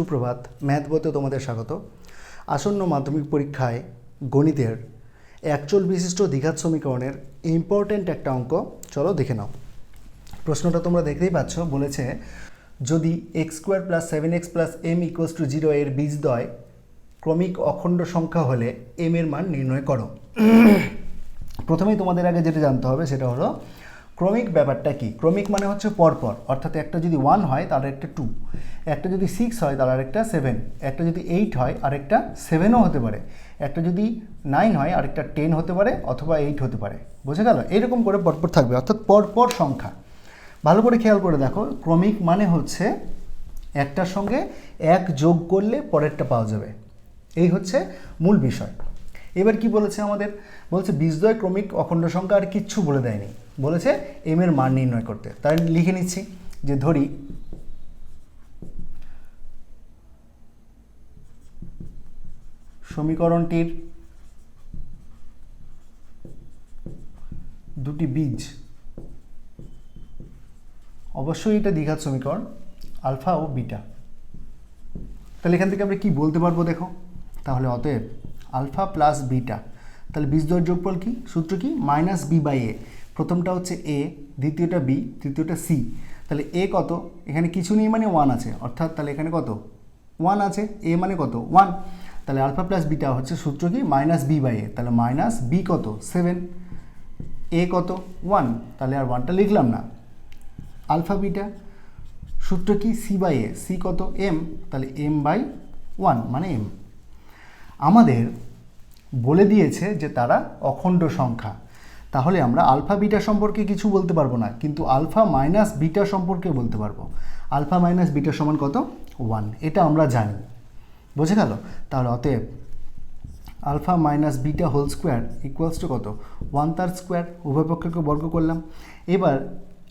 সুপ্রভাত, ম্যাথ বইতে তোমাদের স্বাগত। আসন্ন মাধ্যমিক পরীক্ষায় গণিতের অ্যাকচুয়াল বিশিষ্ট দ্বিঘাত সমীকরণের ইম্পর্ট্যান্ট একটা অঙ্ক। চলো দেখে নাও। প্রশ্নটা তোমরা দেখতেই পাচ্ছ, বলেছে, যদি x square plus seven x plus m equals to zero এর বীজ বীজদ্বয় ক্রমিক অখণ্ড সংখ্যা হলে এম এর মান নির্ণয় করো। প্রথমেই তোমাদের আগে যেটা জানতে হবে সেটা হলো ক্রমিক ব্যাপারটা কি? ক্রমিক মানে হচ্ছে পরপর। অর্থাৎ একটা যদি ওয়ান হয় তার একটা টু একটা যদি সিক্স হয় তার আরেকটা সেভেন একটা যদি এইট হয়, আরেকটা সেভেনও হতে পারে। একটা যদি নাইন হয়, আরেকটা টেন হতে পারে অথবা এইট হতে পারে। বুঝে গেল? এরকম করে পরপর থাকবে। অর্থাৎ পরপর সংখ্যা। ভালো করে খেয়াল করে দেখো, ক্রমিক মানে হচ্ছে একটার সঙ্গে এক যোগ করলে পরেরটা পাওয়া যাবে। এই হচ্ছে মূল বিষয়। এবার কি বলেছে আমাদের? বলছে বীজদ্বয় ক্রমিক অখণ্ড সংখ্যা আর কিচ্ছু বলে দেয়নি। বলেছে, এম এর মান নির্ণয় করতে। তাই লিখে নিচ্ছি যে ধরি, সমীকরণটির দুটি বীজ, অবশ্যই এটা দ্বিঘাত সমীকরণ, আলফা ও বিটা। তাহলে এখান থেকে আমরা কি বলতে পারব দেখো? তাহলে অতএব আলফা প্লাস বিটা। তাহলে বীজদ্বয়ের যোগফল কি? সূত্র কি? Minus b by a. প্রথমটা হচ্ছে এ, দ্বিতীয়টা বি, তৃতীয়টা সি। তাহলে এ কত? এখানে কিছু নেই মানে ওয়ান আছে। অর্থাৎ তাহলে এখানে কত? ওয়ান আছে। এ মানে কত? ওয়ান তাহলে আলফা প্লাস বিটা হচ্ছে সূত্র কি? Minus b by a. তাহলে মাইনাস বি কত? সেভেন এ কত? ওয়ান তাহলে আর ওয়ানটা লিখলাম না। Alpha beta. সূত্র কি? C by a. সি কত? এম তাহলে এম বাই ওয়ান মানে এম আমাদের বলে দিয়েছে যে তারা অখণ্ড সংখ্যা। তাহলে আমরা আলফা, বিটা সম্পর্কে কিছু বলতে পারব না, কিন্তু আলফা মাইনাস বিটা সম্পর্কে বলতে পারব। আলফা মাইনাস বিটা সমান কত? ওয়ান। এটা আমরা জানি। বুঝে গেল? তাহলে অতএব alpha minus beta whole square equals to কত? ওয়ান তার স্কোয়ার। উভয় পক্ষকে বর্গ করলাম। এবার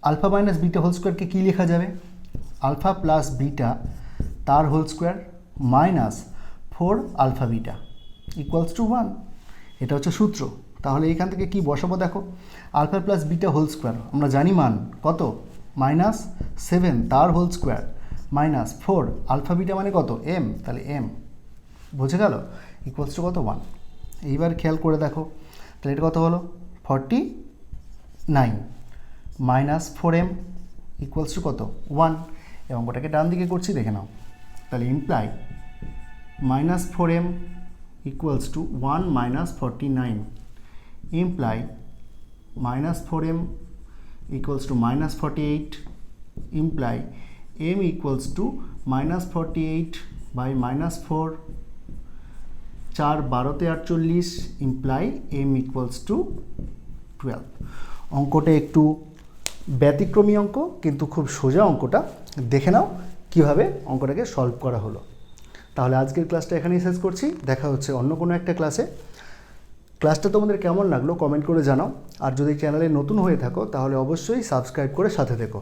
আলফা মাইনাস বিটা হোল স্কোয়ারকে কী লেখা যাবে? আলফা প্লাস বিটা তার whole square minus four alpha beta equals to one এটা হচ্ছে সূত্র। তাহলে এখান থেকে কি বসাবো দেখো? Alpha plus beta whole square আমরা জানি মান কত? মাইনাস সেভেন তার whole square minus four alpha beta মানে কত? এম তাহলে এম বুঝে গেল? ইকুয়ালস টু কত? ওয়ান এইবার খেয়াল করে দেখো। তাহলে এটা কত হলো? Forty nine minus four m equals to কত? ওয়ান এই অঙ্কটাকে ডান দিকে করছি, দেখে নাও। তাহলে imply one minus forty nine imply minus four m equals to minus forty eight imply m equals to minus forty eight by minus four চার বারোতে আটচল্লিশ imply m equals to twelve অঙ্কটা একটু ব্যতিক্রমী অঙ্ক, কিন্তু খুব সোজা অঙ্কটা দেখে নাও কীভাবে অঙ্কটাকে সলভ করা হলো। তাহলে আজকের ক্লাসটা এখানেই শেষ করছি। দেখা হচ্ছে অন্য কোনো একটা ক্লাসে। ক্লাসটা তোমাদের কেমন লাগল কমেন্ট করে জানাও। আর যদি চ্যানেলে নতুন হয়ে থাকো, তাহলে অবশ্যই সাবস্ক্রাইব করে সাথে থেকো।